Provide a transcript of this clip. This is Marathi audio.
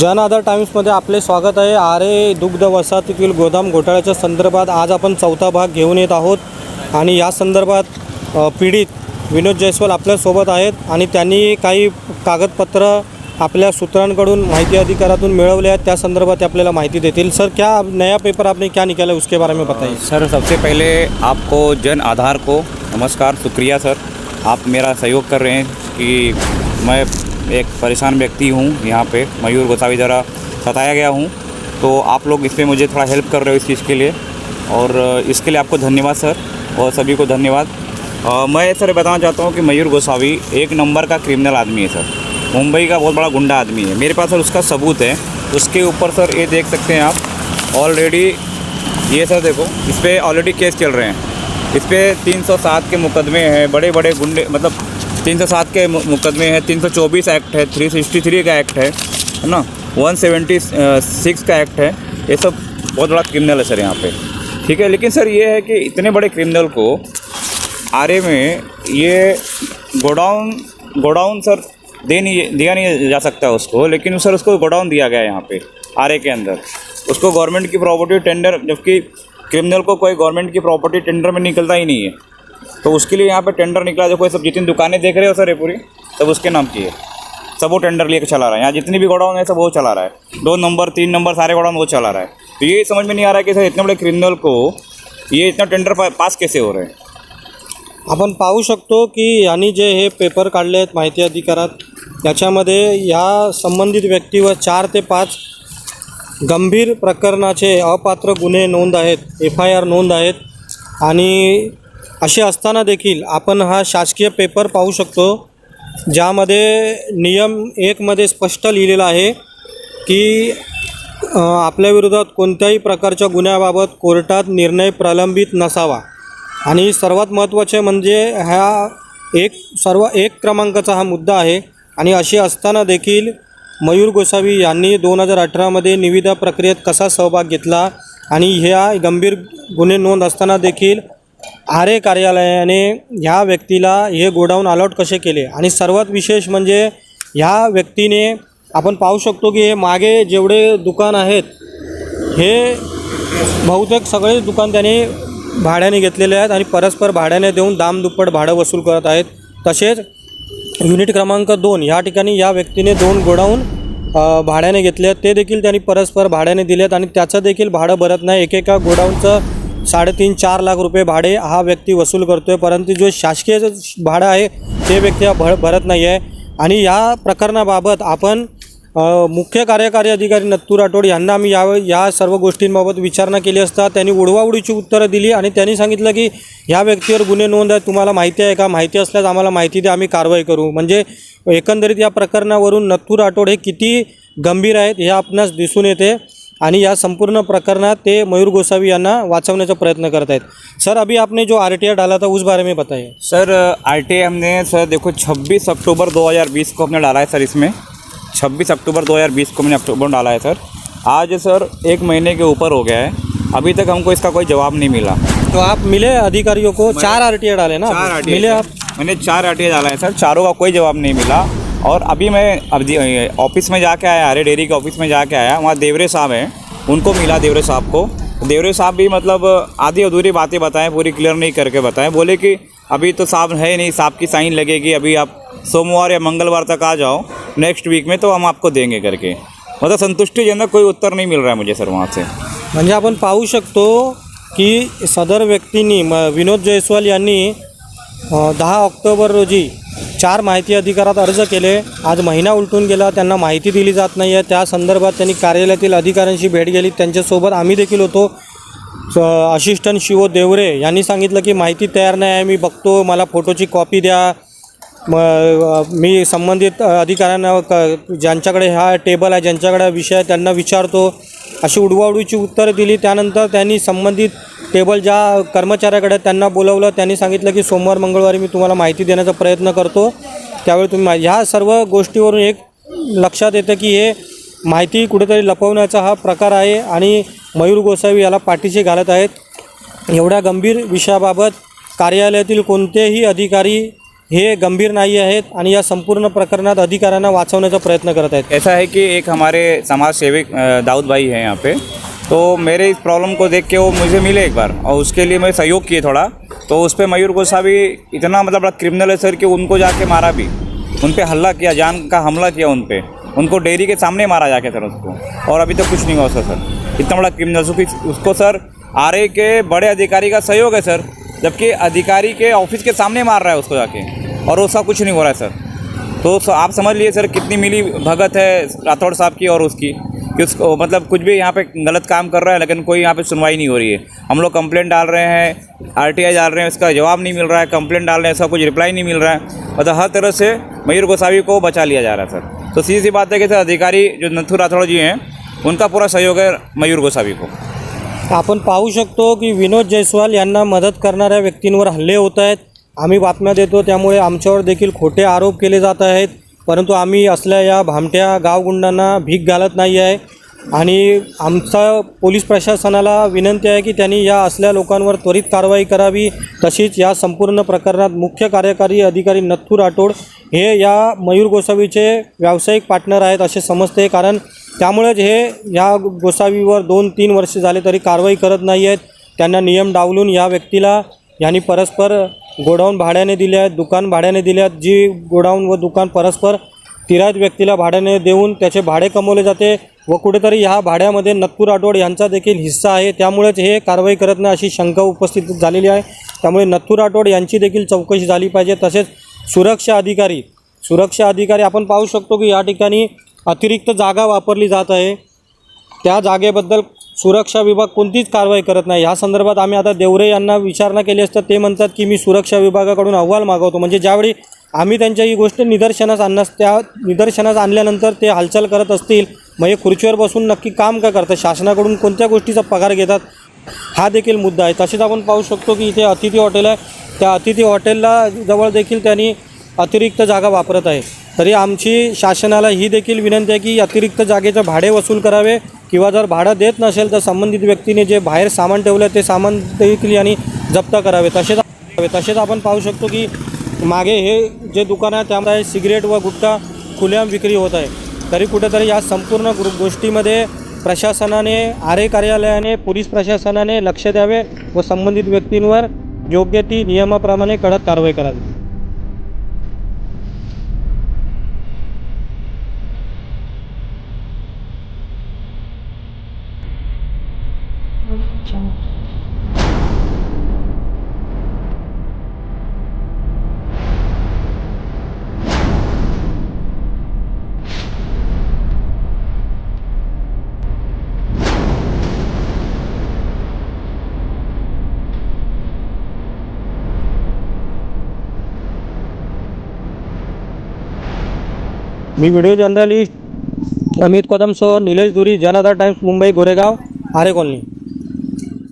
जन आधार टाइम्समध्ये आपले स्वागत आहे. आरे दुग्ध वसाहतीतील गोदाम घोटाळ्याच्या संदर्भात आज आपण चौथा भाग घेऊन येत आहोत. आणि या संदर्भात पीडित विनोद जयस्वाल आपल्यासोबत आहेत आणि त्यांनी काही कागदपत्र आपल्या सूत्रांकडून माहिती अधिकारातून मिळवले आहेत. त्या संदर्भात ते आपल्याला माहिती देतील. सर क्या नया पेपर आपने क्या निकाला उसके बारे में बताइए. सर सबसे पहले आपको जन आधार को नमस्कार शुक्रिया सर। आप मेरा सहयोग कर रहे हैं कि मैं एक परेशान व्यक्ति हूँ यहाँ पे मयूर गोसावी द्वारा सताया गया हूँ। तो आप लोग इस पर मुझे थोड़ा हेल्प कर रहे हो इस चीज़ के लिए। और इसके लिए आपको धन्यवाद सर और सभी को धन्यवाद। अ, मैं सर बताना चाहता हूँ कि मयूर गोसावी एक नंबर का क्रिमिनल आदमी है सर। मुंबई का बहुत बड़ा गुंडा आदमी है। मेरे पास सर उसका सबूत है। उसके ऊपर सर ये देख सकते हैं आप ऑलरेडी ये सर देखो इस पर ऑलरेडी केस चल रहे हैं। इस पर 307 के मुकदमे हैं बड़े बड़े गुंडे मतलब 307 के मुकदमे हैं 324 एक्ट है 363 का एक्ट है है ना? 176 का एक्ट है, ये सब बहुत बड़ा क्रिमिनल है सर यहाँ पे। ठीक है, लेकिन सर ये है कि इतने बड़े क्रिमिनल को आरे में ये गोडाउन गोडाउन सर दे नहीं, दिया नहीं जा सकता उसको, लेकिन सर उसको गोडाउन दिया गया है यहाँ पे, आरे के अंदर। उसको गवर्नमेंट की प्रॉपर्टी टेंडर, जबकि क्रिमिनल को कोई गवर्नमेंट की प्रॉपर्टी टेंडर में निकलता ही नहीं है। तो उसके लिए यहाँ पे टेंडर निकला जो कोई सब जितनी दुकानें देख रहे हो सर ये पूरी सब उसके नाम की है। सब वो टेंडर लेके चला रहा है। यहाँ जितनी भी गोडाउन है सब वो चला रहा है। दो नंबर तीन नंबर सारे गोडाउन वो चला रहा है। तो ये समझ में नहीं आ रहा है कि सर इतने बड़े क्रिमिनल को ये इतना टेंडर पा, पास कैसे हो रहे हैं? आपण पाहू शकतो की यांनी जे हे पेपर काढले आहेत माहिती अधिकारात याच्यामध्ये या संबंधित व्यक्तीवर चार ते पाच गंभीर प्रकरणाचे अपात्र गुन्हे नोंद आहेत एफ आय आर नोंद आहेत. आणि असे असताना देखील आपण हा शासकीय पेपर पाहू शकतो ज्यामध्ये नियम एकमध्ये स्पष्ट लिहिलेलं आहे की आपल्या आपल्याविरोधात कोणत्याही प्रकारच्या गुन्ह्याबाबत कोर्टात निर्णय प्रलंबित नसावा. आणि सर्वात महत्त्वाचे म्हणजे ह्या एक सर्व एक क्रमांकाचा हा मुद्दा आहे. आणि अशी असताना देखील मयूर गोसावी यांनी दोन हजार अठरामध्ये निविदा प्रक्रियेत कसा सहभाग घेतला आणि ह्या गंभीर गुन्हे नोंद असताना देखील आरे कार्यालयाने ह्या व्यक्तीला हे गोडाऊन अलॉट कसे केले? आणि सर्वात विशेष म्हणजे ह्या व्यक्तीने आपण पाहू शकतो की हे मागे जेवढे दुकान आहेत हे बहुतेक सगळे दुकान त्याने भाड्याने घेतलेले आहेत आणि परस्पर भाड्याने देऊन दामदुप्पट भाडं वसूल करत आहेत. तसेच युनिट क्रमांक दोन या ठिकाणी या व्यक्तीने दोन गोडाऊन भाड्याने घेतले आहेत. ते देखील त्यांनी परस्पर भाड्याने दिलेत आणि त्याचं देखील भाडं भरत नाही. एकेका गोडाऊनचं साडेतीन चार लाख रुपये भाडे हा व्यक्ती वसूल करतो आहे परंतु जो शासकीय भाडं आहे ते व्यक्ती हा भर भरत नाही आहे आणि या प्रकरणाबाबत आपण मुख्य कार्यकारी अधिकारी नत्तू राठोड यांना आम्ही या या सर्व गोष्टींबाबत विचारणा केली असता त्यांनी उडवाउडीची उत्तरं दिली आणि त्यांनी सांगितलं की ह्या व्यक्तीवर गुन्हे नोंद आहे तुम्हाला माहिती आहे का? माहिती असल्यास आम्हाला माहिती द्या आम्ही कारवाई करू. म्हणजे एकंदरीत या प्रकरणावरून नत्तू राठोड हे किती गंभीर आहेत हे आपणास दिसून येते. आणि या संपूर्ण प्रकरणात ते मयूर गोसावी यांना वाचवण्याचा प्रयत्न करत आहेत सर अभी आपने जो आर डाला था उस बारे में बताइए. सर आर हमने सर देखो 26 अक्टूबर 2020 को हमने डाला है सर इसमें। 26 अक्टूबर 2020 को हमने अक्टूबर डाला है सर। आज सर एक महीने के ऊपर हो गया है। अभी तक हमको इसका कोई जवाब नहीं मिला। तो आप मिले अधिकारियों को? चार आर डाले ना? चार मिले आप? मैंने चार आर डाला है सर। चारों का कोई जवाब नहीं मिला। और अभी मैं, अब ऑफ़िस में जाके आया, अरे डेयरी के ऑफ़िस में जाके आया, वहाँ देवरे साहब हैं, उनको मिला देवरे साहब को। देवरे साहब भी मतलब आधी अधूरी बातें बताएँ, पूरी क्लियर नहीं करके बताएँ, बोले कि अभी तो साहब है नहीं, साहब की साइन लगेगी, अभी आप सोमवार या मंगलवार तक आ जाओ नेक्स्ट वीक में तो हम आपको देंगे करके। मतलब संतुष्टिजनक कोई उत्तर नहीं मिल रहा है मुझे सर वहाँ से। म्हणजे आपण पाहू शकतो की सदर व्यक्तींनी विनोद जयस्वाल यांनी दहा ऑक्टोबर रोजी चार माहिती अधिकारात अर्ज केले. आज महिना उलटून गेला. त्यांना माहिती दिली जात नाही आहे त्या संदर्भात त्यांनी कार्यालयातील अधिकाऱ्यांशी भेट गेली त्यांच्यासोबत आम्ही देखील होतो. असिस्टंट शिवो देवरे यांनी सांगितलं की माहिती तयार नाही आहे. मी बघतो. मला फोटोची कॉपी द्या. म मी संबंधित अधिकाऱ्यांना क ज्यांच्याकडे हा टेबल आहे ज्यांच्याकडे विषय त्यांना विचारतो. अशी उडवाउडीची उत्तरं दिली. त्यानंतर त्यांनी संबंधित टेबल ज्या कर्मचाऱ्याकडे आहेत त्यांना बोलवलं त्यांनी सांगितलं की सोमवार मंगळवारी मी तुम्हाला माहिती देण्याचा प्रयत्न करतो. त्यावेळी तुम्ही मा- ह्या सर्व गोष्टीवरून एक लक्षात येतं की हे माहिती कुठेतरी लपवण्याचा हा प्रकार आहे आणि मयूर गोसावी याला पाठीशी घालत आहेत. एवढ्या गंभीर विषयाबाबत कार्यालयातील कोणतेही अधिकारी हे गंभीर नाही आहेत आणि या संपूर्ण प्रकरणात अधिकाऱ्यांना वाचवण्याचा प्रयत्न करत आहेत. ऐसा है कि एक हमारे समाज सेवक अ, दाऊद भाई हैं यहाँ पे। तो मेरे इस प्रॉब्लम को देख के वो मुझे मिले एक बार और उसके लिए मैं सहयोग किए थोड़ा। तो उस पर मयूर गोसा भी इतना मतलब बड़ा क्रिमिनल है सर कि उनको जाके मारा भी। उन पर हल्ला किया, जान का हमला किया उन पर उनको डेयरी के सामने मारा जाके सर उसको। और अभी तक कुछ नहीं हुआ उसका सर। इतना बड़ा क्रिमिनल उसको सर आरए के बड़े अधिकारी का सहयोग है सर, जबकि अधिकारी के ऑफ़िस के सामने मार रहा है उसको जाके। और उसका कुछ नहीं हो रहा है सर। तो आप समझ लिए सर कितनी मिली भगत है राठौड़ साहब की और उसकी। कि उसको मतलब कुछ भी यहाँ पे गलत काम कर रहा है, लेकिन कोई यहाँ पे सुनवाई नहीं हो रही है। हम लोग कंप्लेंट डाल रहे हैं आरटीआई डाल रहे हैं उसका जवाब नहीं मिल रहा है कंप्लेंट डाल रहे हैं उसका कुछ रिप्लाई नहीं मिल रहा है। मतलब हर तरह से मयूर गोसावी को बचा लिया जा रहा है, सर। तो सीधी सी बात है कि सर, अधिकारी जो नथु राठौड़ जी हैं, उनका पूरा सहयोग है मयूर गोसावी को। आपण पाहू शकतो की विनोद जयस्वाल यांना मदत करणाऱ्या व्यक्तींवर हल्ले होत आहेत. आम्ही बातम्या देतो आमच्यावर देखील खोटे आरोप केले जात आहेत. परंतु आम्ही असल्या या भामट्या गावगुंडांना भीक घालत नाही आहे. आणि आमचा पोलीस प्रशासनाला विनंती आहे की त्यांनी या असल्या लोकांवर त्वरित कारवाई करावी. तशीच या संपूर्ण प्रकरणात मुख्य कार्यकारी अधिकारी नथू राठोड हे या मयूर गोसावीचे व्यावसायिक पार्टनर आहेत असे समजते कारण त्यामुळेच हे या गोसावीवर दोन तीन वर्ष झाले तरी कारवाई करत नाही आहेत. त्यांना नियम डावलून या व्यक्तीला यांनी परस्पर गोडाऊन भाड्याने दिले आहेत दुकान भाड्याने दिले आहेत जी गोडाऊन व दुकान परस्पर तिरायत व्यक्तीला भाड्याने देऊन त्याचे भाडे कमवले जाते व कुठेतरी ह्या भाड्यामध्ये नत्तू राठोड यांचा देखील हिस्सा आहे. त्यामुळेच हे कारवाई करत नाही अशी शंका उपस्थित झालेली आहे. त्यामुळे नथूर राठोड यांची देखील चौकशी झाली पाहिजे. तसेच सुरक्षा अधिकारी सुरक्षा अधिकारी आपण पाहू शकतो की या ठिकाणी अतिरिक्त जागा वापरली जात आहे. त्या जागेबद्दल सुरक्षा विभाग कोणतीच कारवाई करत नाही. ह्या संदर्भात आम्ही आता देवरे यांना विचारणा केली असता ते म्हणतात की मी सुरक्षा विभागाकडून अहवाल मागवतो. म्हणजे ज्यावेळी आम्ही त्यांच्या ही गोष्ट निदर्शनास आणण्यास त्या निदर्शनास आणल्यानंतर ते हालचाल करत असतील मग हे खुर्चीवर बसून नक्की काम का करतात? शासनाकडून कोणत्या गोष्टीचा पगार घेतात? हा देखील मुद्दा आहे. तसेच आपण पाहू शकतो की इथे अतिथी हॉटेल आहे. त्या अतिथी हॉटेलला जवळ देखील त्यांनी अतिरिक्त जागा वापरत आहे. तरी आमची शासनाला ही देखील विनंती आहे की अतिरिक्त जागेचे भाडे वसूल करावे किंवा जर भाडं देत नसेल तर संबंधित व्यक्तीने जे बाहेर सामान ठेवलं ते सामान देखील यांनी जप्त करावे. तसेच तसेच आपण पाहू शकतो की मागे हे जे दुकान आहे त्यामध्ये सिगरेट व गुटखा खुल्या विक्री होत आहे. तरी कुठेतरी या संपूर्ण गोष्टीमध्ये प्रशासनाने आरे कार्यालयाने पोलीस प्रशासनाने लक्ष द्यावे व संबंधित व्यक्तींवर योग्य ती नियमाप्रमाणे कडक कारवाई करावी. मी व्हिडिओ जर्नलिस्ट अमित कदमसह निलेश दुरी जनता टाइम्स मुंबई गोरेगाव आरे कॉलनी